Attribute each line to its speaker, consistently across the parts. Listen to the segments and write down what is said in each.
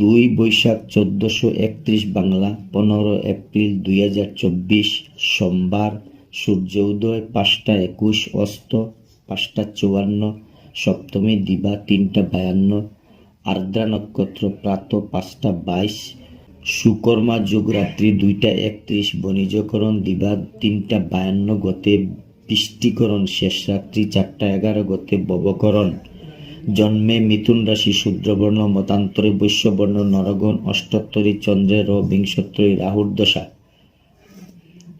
Speaker 1: দুই বৈশাখ চোদ্দশো একত্রিশ বাংলা, পনেরো এপ্রিল দুই হাজার চব্বিশ সোমবার, সূর্য উদয় পাঁচটা একুশ অস্ত পাঁচটা চুয়ান্ন, সপ্তমী দিবা তিনটা বায়ান্ন, আর্দ্রা নক্ষত্র প্রাত পাঁচটা বাইশ, সুকর্মা যুগ রাত্রি দুইটা একত্রিশ, বণিজকরণ দিবা তিনটা বায়ান্ন গতে বৃষ্টিকরণ শেষ রাত্রি চারটা এগারো গতে ববকরণ। জন্মে মিথুন রাশি শূদ্রবর্ণ, মতান্তরে বৈশ্যবর্ণ, নরগণ, অষ্টোত্তরী চন্দ্রের ও বিংশোত্তরী রাহুর দশা।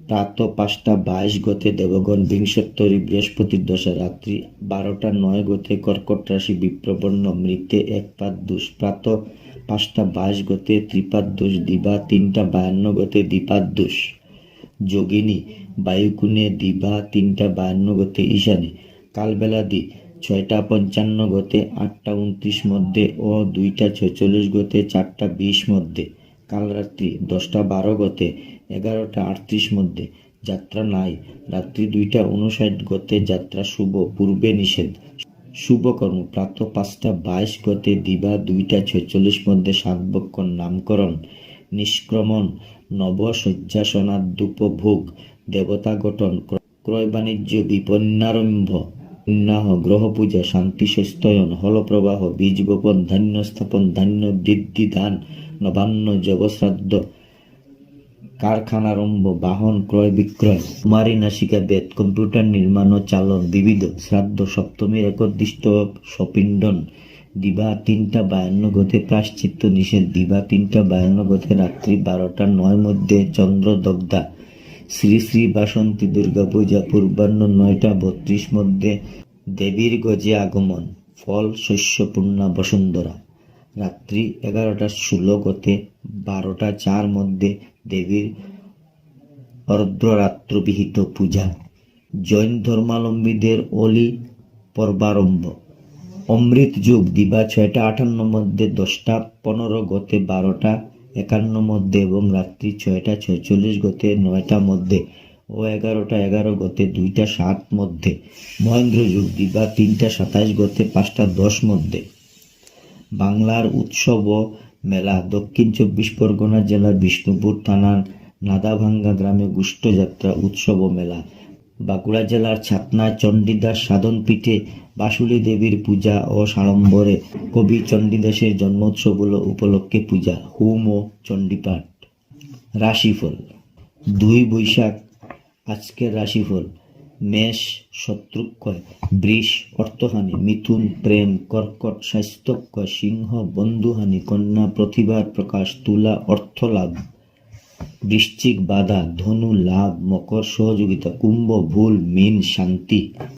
Speaker 1: প্রাত পাঁচটা বাইশ গতে দেবগণ বিংশোত্তরী বৃহস্পতির দশা। রাত্রি বারোটা নয় গতে কর্কট রাশি বিপ্রবর্ণ, মৃতে এক পাত দুষ। প্রাত পাঁচটা বাইশ গতে ত্রিপাদ দোষ, দিবা তিনটা বায়ান্ন গতে দ্বিপাদ দোষ। যোগিনী বায়ুকুণে দিবা তিনটা বায়ান্ন গতে ঈশানী। কালবেলা দি ছয়টা পঞ্চান্ন গতে, আটটা উনত্রিশ মধ্যে ও দুইটা ছেচল্লিশ গতে, চারটা বিশ মধ্যে। কাল রাত্রি দশটা বারো গতে, এগারোটা আটত্রিশ মধ্যে। যাত্রা নাই। রাত্রি দুইটা উনষাট গতে যাত্রা শুভ, পূর্বে নিষেধ। শুভকর্ম প্রাত পাঁচটা বাইশ গতে দিবা, দুইটা ছেচল্লিশ মধ্যে সাতবক্ষণ নামকরণ। নিষ্ক্রমণ, নব শয্যাসনাদুপভোগ দেবতা গঠন ক্রয় বাণিজ্য বিপন্নারম্ভ। উন্নাহ গ্রহ পূজা শান্তি স্বস্তয়ন হলপ্রবাহ বীজ বপন ধান্য স্থাপন, ধান্য বৃদ্ধি, দান, নবান্ন জবশ্রাদ্ধ কারখানারম্ভ, বাহন ক্রয় বিক্রয়, কুমারী নাসিকা বেদ, কম্পিউটার নির্মাণ ও চালন, বিবিধ শ্রাদ্ধ, সপ্তমীর একদিষ্ট সপিণ্ডন দিবা তিনটা বায়ান্ন গতে প্রাশ্চিত্য নিষেধ, দিবা তিনটা বায়ান্ন গতে রাত্রি বারোটা নয় মধ্যে চন্দ্র দগ্ধা শ্রী শ্রী বাসন্তী দুর্গা পূজা পূর্বাহ্ন নয়টা বত্রিশ মধ্যে দেবীর গজে আগমন, ফল শস্যপূর্ণা বসুন্ধরা। রাত্রি এগারোটা ষোলো গতে বারোটা চার মধ্যে দেবীর অর্ধরাত্রবিহিত পূজা। জৈন ধর্মাবলম্বীদের অলি পর্বারম্ভ। অমৃত যুগ দিবা ছয়টা আটান্ন মধ্যে দশটা পনেরো গতে বারোটা একান্ন মধ্যে এবং রাত্রি ছয়টা ছয়চল্লিশ গতে নয়টা মধ্যে ও এগারোটা এগারো গতে দুইটা সাত মধ্যে। মহেন্দ্র যুগ দিবা তিনটা সাতাইশ গতে পাঁচটা দশ মধ্যে। বাংলার উৎসব ও মেলা দক্ষিণ চব্বিশ পরগনা জেলার বিষ্ণুপুর থানার নাদাভাঙ্গা গ্রামে গুষ্ঠযাত্রা উৎসব ও মেলা বাঁকুড়া জেলার ছাতনা চণ্ডীদাস সাধনপীঠে বাসুলী দেবীর পূজা ও সাড়ম্বরে কবি চণ্ডীদাসের জন্মোৎসব উপলক্ষে পূজা, হোম ও চণ্ডীপাঠ। রাশিফল। দুই বৈশাখ, আজকের রাশিফল। মেষ, শত্রুক্ষয়, বৃষ, অর্থহানি, মিথুন, প্রেম, কর্কট, স্বাস্থ্যক্ষয়, সিংহ, বন্ধুহানি, কন্যা, প্রতিভার প্রকাশ, তুলা, অর্থলাভ। বৃশ্চিক বাধা ধনু লাভ মকর সহযোগিতা কুম্ভ ভুল মীন শান্তি।